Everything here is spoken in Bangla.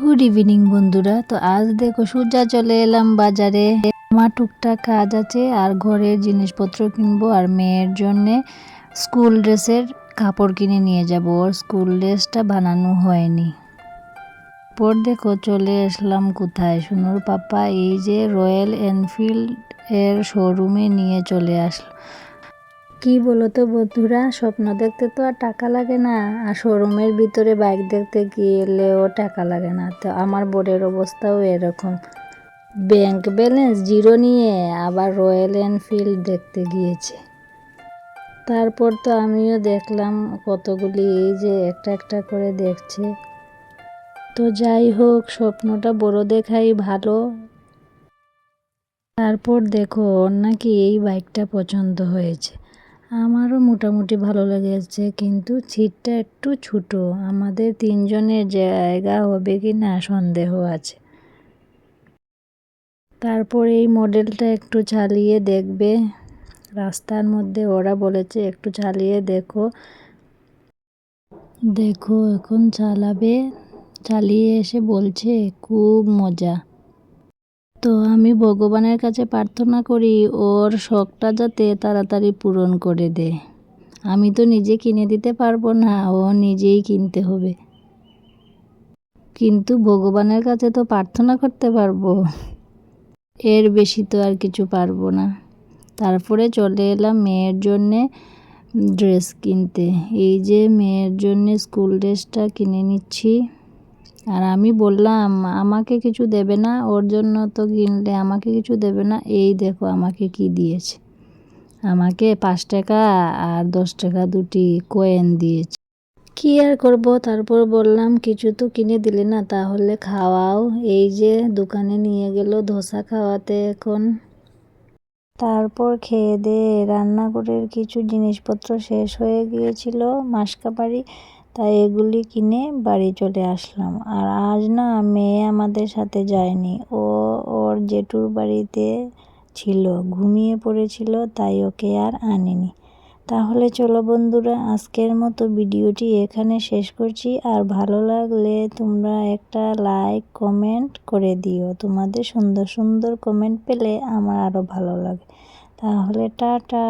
গুড ইভিনিং বন্ধুরা। তো আজ দেখো সূর্যা চলে এলাম বাজারে। আমার টুকটাক কাজ আছে আর ঘরের জিনিসপত্র কিনবো আর মেয়ের জন্যে স্কুল ড্রেসের কাপড় কিনে নিয়ে যাব। ওর স্কুল ড্রেসটা বানানো হয়নি। পর দেখো চলে আসলাম কোথায়? সোনুর পাপা এই যে রয়্যাল এনফিল্ড এর শোরুমে নিয়ে চলে আসলো কি বলো তো বন্ধুরা, স্বপ্ন দেখতে তো আর টাকা লাগে না। আর শোরুমের ভিতরে বাইক দেখতে গেলেও টাকা লাগে না। তো আমার বোর্ডের অবস্থাও এরকম। ব্যাংক ব্যালেন্স জিরো নিয়ে আবার রয়্যাল এনফিল্ড দেখতে গিয়েছে। তারপর তো আমিও দেখলাম কতগুলি এই যে একটা একটা করে দেখছে। তো যাই হোক, স্বপ্নটা বড় দেখাই ভালো। তারপর দেখো, ওর নাকি এই বাইকটা পছন্দ হয়েছে। আমারও মোটামুটি ভালো লেগেছে, কিন্তু সিটটা একটু ছোটো। আমাদের তিনজনের জায়গা হবে কি না সন্দেহ আছে। তারপর এই মডেলটা একটু চালিয়ে দেখবে। রাস্তার মধ্যে ওরা বলেছে একটু চালিয়ে দেখো। দেখো, এখন চালাবে। চালিয়ে এসে বলছে, খুব মজা। তো আমি ভগবানের কাছে প্রার্থনা করি, ওর শখটা যাতে তাড়াতাড়ি পূরণ করে দেয় আমি তো নিজে কিনে দিতে পারব না, ও নিজেই কিনতে হবে। কিন্তু ভগবানের কাছে তো প্রার্থনা করতে পারব। এর বেশি তো আর কিছু পারব না। তারপরে চলে এলাম মেয়ের জন্যে ড্রেস কিনতে। এই যে মেয়ের জন্যে স্কুল ড্রেসটা কিনে নিচ্ছি। আর আমি বললাম, আমাকে কিছু দেবে না, ওর জন্য তো কিনলে আমাকে কিছু দেবে না। এই দেখো আমাকে কি দিয়েছে। আমাকে পাঁচ টাকা আর দশ টাকা দুটি কয়েন দিয়েছে। কি আর করব? তারপর বললাম, কিছু তো কিনে দিলে না, তাহলে খাওয়াও। এই যে দোকানে নিয়ে গেল ধোসা খাওয়াতে এখন। তারপর খেয়ে দিয়ে রান্নাঘরের কিছু জিনিসপত্র শেষ হয়ে গিয়েছিল, মাসকাবাড়ি। তাই এগুলি কিনে বাড়ি চলে আসলাম। আর আজ না মেয়ে আমাদের সাথে যায়নি। ও ওর জেঠুর বাড়িতে ছিল, ঘুমিয়ে পড়েছিল, তাই ওকে আর আনেনি। তাহলে চলো বন্ধুরা, আজকের মতো ভিডিওটি এখানে শেষ করছি। আর ভালো লাগলে তোমরা একটা লাইক, কমেন্ট করে দিও। তোমাদের সুন্দর সুন্দর কমেন্ট পেলে আমার আরও ভালো লাগে। তাহলে টাটা।